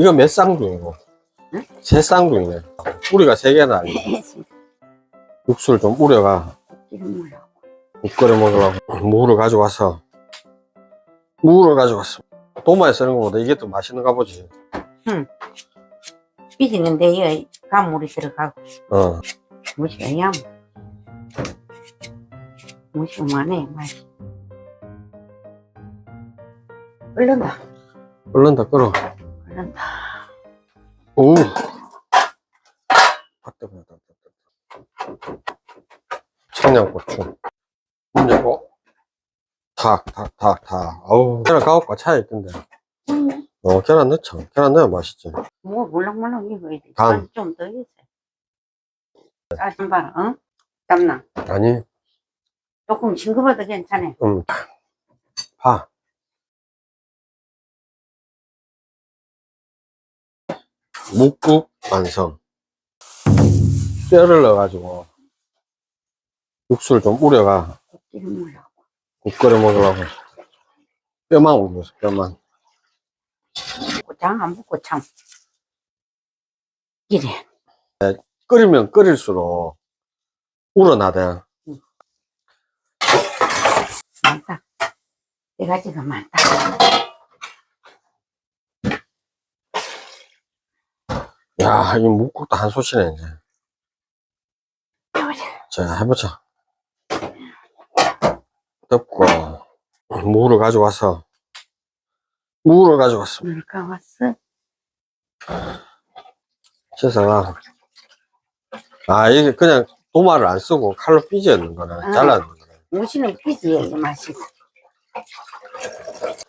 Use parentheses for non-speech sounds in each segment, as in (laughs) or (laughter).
이거 몇 쌍둥이고? 응? 세 쌍둥이네. 뿌리가 세 개나 아니고. 육수를 좀 우려가? 국 끓여 먹으려고 무를 가져와서 무를 가져왔어. 도마에 쓰는 것보다 이게 더 맛있는가 보지. 삐지는데 이거 가물이 들어가고 어. 무시가 얌. 무시만해 맛이. 끓는다. 끓는다 끓어. 오. 아, 뜨거워, 뜨거워, 뜨거워. 청양고추. 문 열고. 탁, 탁, 탁, 탁. 어우, 계란 가옥과 차이 있던데. 음, 어, 계란 넣죠. 계란 넣으면 맛있지. 뭐 물렁물렁 익어야 돼. 간. 좀 더 익어. 아, 좀 봐라, 응? 땀나. 아니, 조금 싱거워도 괜찮아. 음, 파. 묵국 완성. 뼈를 넣어가지고 육수를 좀 우려가 지금? 국 끓여 먹으려고 뼈만 우려서 뼈만. 장안 붙고 참. 이래. 끓이면 끓일수록 우러나대. 많다. 네 가지가 많다. 야, 이 묵국도 한 솥이네, 이제. 자, 해보자. 덮고, 무를 가져와서, 무를 가져왔어. 물 가왔어. 세상아. 아, 이게 그냥 도마를 안 쓰고 칼로 삐지는 거네. 아. 잘라는 거네. 무시는 피지, 이 맛이.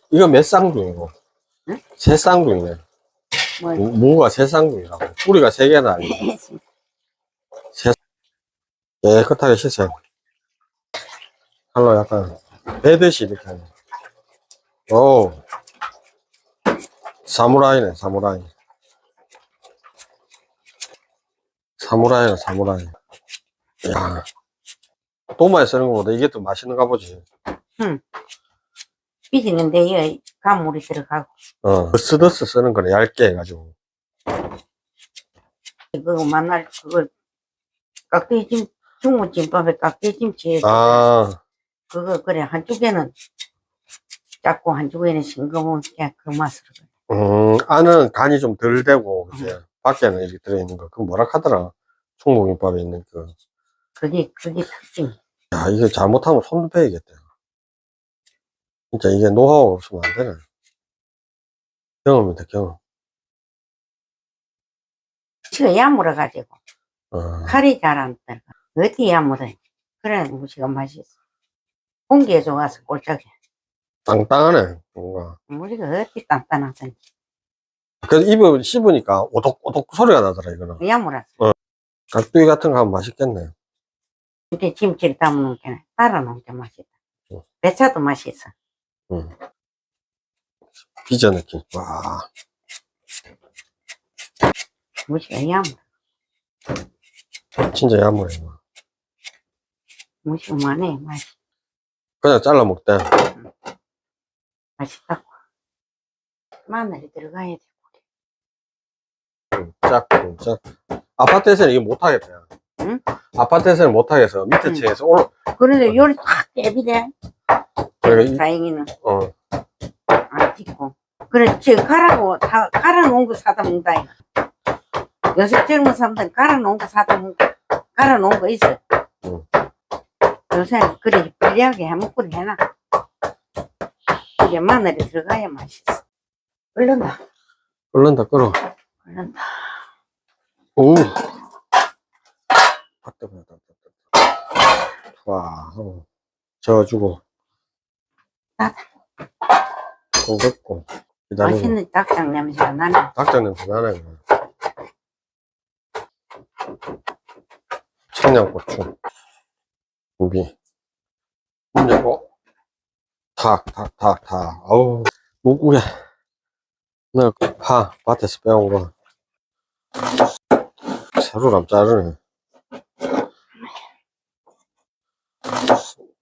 이거 몇 쌍둥이고? 응? 세 쌍둥이네. 뭐, 무- 무가 세 쌍둥이라고. 뿌리가 세 개나 아니고. (laughs) 깨끗하게 씻어야 돼. 칼로 약간 베듯이 이렇게 하네. 오. 사무라이네, 사무라이. 사무라이네, 사무라이. 야. 도마에 쓰는 것보다 이게 더 맛있는가 보지. 삐지는데 이거 가물이 들어가고. 어. 스더스 쓰는 거는 얇게 해가지고. 그거 만날 그걸 깍두기찜 중무찜밥에 깍두기찜치 아, 그거 그래 한쪽에는 작고 한쪽에는 싱거운 그냥 그 맛으로. 음, 안은 간이 좀 덜 되고, 이제, 밖에는 이렇게 들어있는 거. 그 뭐라 하더라. 충무김밥에 있는 그. 그게 그게 특징 야, 이게 잘못하면 손도 베이겠다. 진짜 이게 노하우가 없으면 안 되네. 경험이다, 경험. 무시가 야물어 가지고 어, 칼이 잘 안 들어가 어디 야물어 그래 무시가 맛있어 공기에 좋아서 꼴짝이 땅땅하네, 뭔가. 무시가 어디 단단하던지 그래서 입을 씹으니까 오독오독 소리가 나더라, 이거는. 야물어서 깍두기 같은 거 하면 맛있겠네. 이렇게 김치를 담아놓은 게 따라 놓은 게 맛있다 응. 배차도 맛있어 응. 피자 느낌. 와, 무시가 야물어 진짜. 이거. 무시만해 맛이 그냥 잘라 먹대. 맛있다고 마늘이 들어가야 돼 짝, 짝. 아파트에서는 이거 못하겠다. 응? 아파트에서는 못하겠어. 밑에 응. 층에서 올라, 그런데 요리 탁 깨비대 그러니까 이- 다행히는 어, 안 찍고. 그래, 저 가라고, 다, 갈아 놓은 거 사다 먹다. 이거. 요새 젊은 사람들 갈아 놓은 거 사다 먹고, 갈아 놓은 거 있어. 응. 요새, 그래, 편리하게 해먹고 해놔. 이게 마늘이 들어가야 맛있어. 끓는다, 끓는다, 끓어. 끓는다. 오. 아. 와, 어. 저어주고. 아. 고 긋고. 기다리고. 맛있는 닭장 냄새가 나네. 닭장 냄새 나네. 그냥. 청양고추. 고기. 문 열고. 탁, 탁, 탁, 탁. 어우, 무구야. 나 파, 밭에서 빼온 거. 세로람 자르네.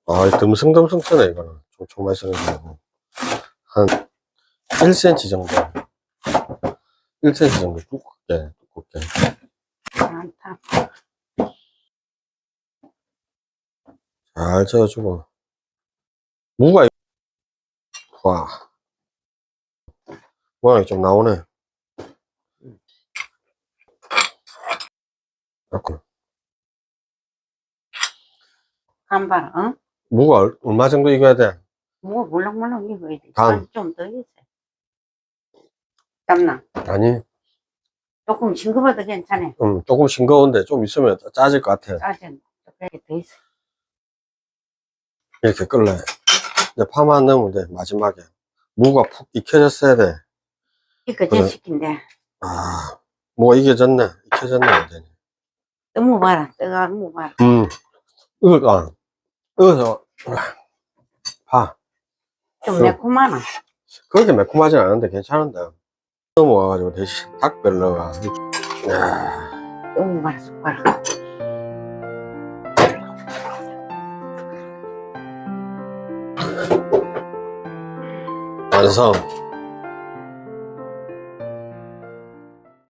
아, 이 듬성듬성 쓰네, 이거는. 촘촘하게 쓰는 거. 한 1cm 정도. 1cm 정도 두껍게, 두껍게. 많다. 잘 저어주고. 무가, 이- 와. 모양이 좀 나오네. 이렇게. 간발, 어? 무가 얼- 얼마 정도 익어야 돼? 뭐 물렁물렁 익어야 돼. 간. 좀더 익어야 땀나. 아니, 조금 싱거워도 괜찮아. 음, 조금 싱거운데 좀 있으면 짜질 것 같아. 짜증. 조금 더 있어. 이렇게 끓래. 이제 파만 넣으면 돼, 마지막에. 무가 푹 익혀졌어야 돼. 이거 그래. 제식인데. 아, 뭐가 익혀졌네. 익혀졌네, 완전히. 너무 봐라. 뜨거 너무 봐라. 음, 으가, 으서, 파. 좀 그- 매콤하나. 그렇게 매콤하진 않은데 괜찮은데. 넘어와가지고 대신 닭별 넣어가. 야 너무 봐라. 숟가락. 완성.